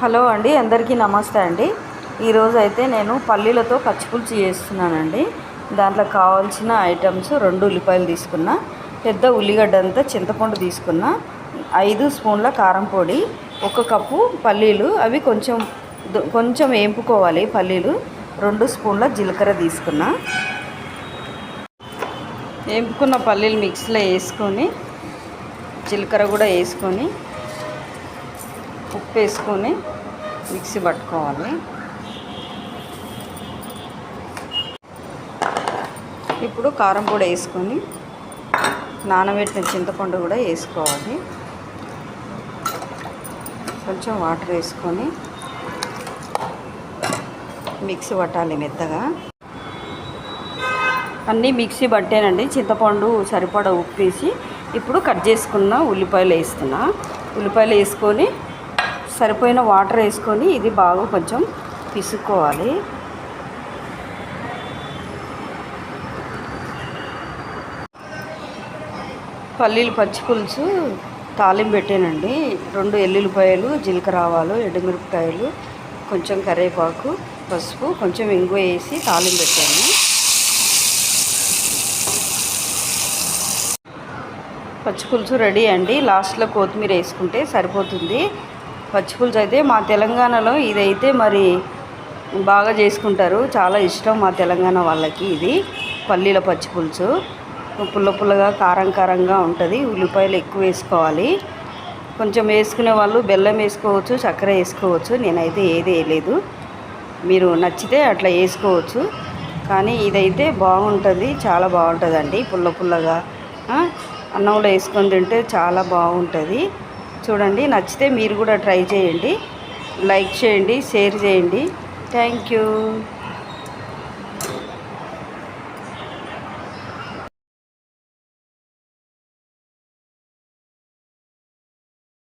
Hello అండి అందరికీ నమస్తే అండి. ఈరోజు అయితే నేను పల్లీలతో పచ్చిపులుసు చేస్తున్నానండి. దాంట్లో కావాల్సిన ఐటమ్స్ రెండు ఉల్లిపాయలు తీసుకున్నా పెద్ద ఉల్లిగడ్డ అంతా చింతపండు తీసుకున్నా ఐదు స్పూన్ల కారం పొడి ఒక కప్పు పల్లీలు అవి కొంచెం కొంచెం వేంపుకోవాలి పల్లీలు రెండు స్పూన్ల జీలకర్ర తీసుకున్నా. వేంపుకున్న పల్లీలు మిక్సీలో వేసుకొని జీలకర్ర కూడా వేసుకొని ఉప్పు వేసుకొని మిక్సీ పట్టుకోవాలి. ఇప్పుడు కారం పొడి వేసుకొని నానబెట్టిన చింతపండు కూడా వేసుకోవాలి. కొంచెం వాటర్ వేసుకొని మిక్సీ పట్టాలి మెత్తగా. అన్నీ మిక్సీ పట్టానండి. చింతపండు సరిపడా ఉప్పు వేసి ఇప్పుడు కట్ చేసుకున్న ఉల్లిపాయలు వేస్తున్నా. ఉల్లిపాయలు వేసుకొని సరిపోయిన వాటర్ వేసుకొని ఇది బాగా కొంచెం పిసుకోవాలి పల్లీలు పచ్చి పులుసు తాలింపు పెట్టానండి. రెండు ఎల్లుల్లిపాయలు జీలకర్ర ఆవాలు ఎండుమిరపకాయలు కొంచెం కరివేపాకు పసుపు కొంచెం ఇంగు వేసి తాలింపు పెట్టాను. పచ్చి పులుసు రెడీ అండి. లాస్ట్లో కొత్తిమీర వేసుకుంటే సరిపోతుంది. పచ్చిపులుసు అయితే మా తెలంగాణలో ఇదైతే మరి బాగా చేసుకుంటారు. చాలా ఇష్టం మా తెలంగాణ వాళ్ళకి ఇది. పల్లీల పచ్చిపులుసు. పుల్ల పుల్లగా కారం కారంగా ఉంటుంది. ఉల్లిపాయలు ఎక్కువ వేసుకోవాలి. కొంచెం వేసుకునే వాళ్ళు బెల్లం వేసుకోవచ్చు చక్కెర వేసుకోవచ్చు. నేనైతే ఏది వేయలేదు. మీరు నచ్చితే అట్లా వేసుకోవచ్చు. కానీ ఇదైతే బాగుంటుంది. చాలా బాగుంటుందండి. పుల్ల పుల్లగా అన్నంలో వేసుకొని తింటే చాలా బాగుంటుంది. చూడండి నచ్చితే మీరు కూడా ట్రై చేయండి. లైక్ చేయండి షేర్ చేయండి. Thank you.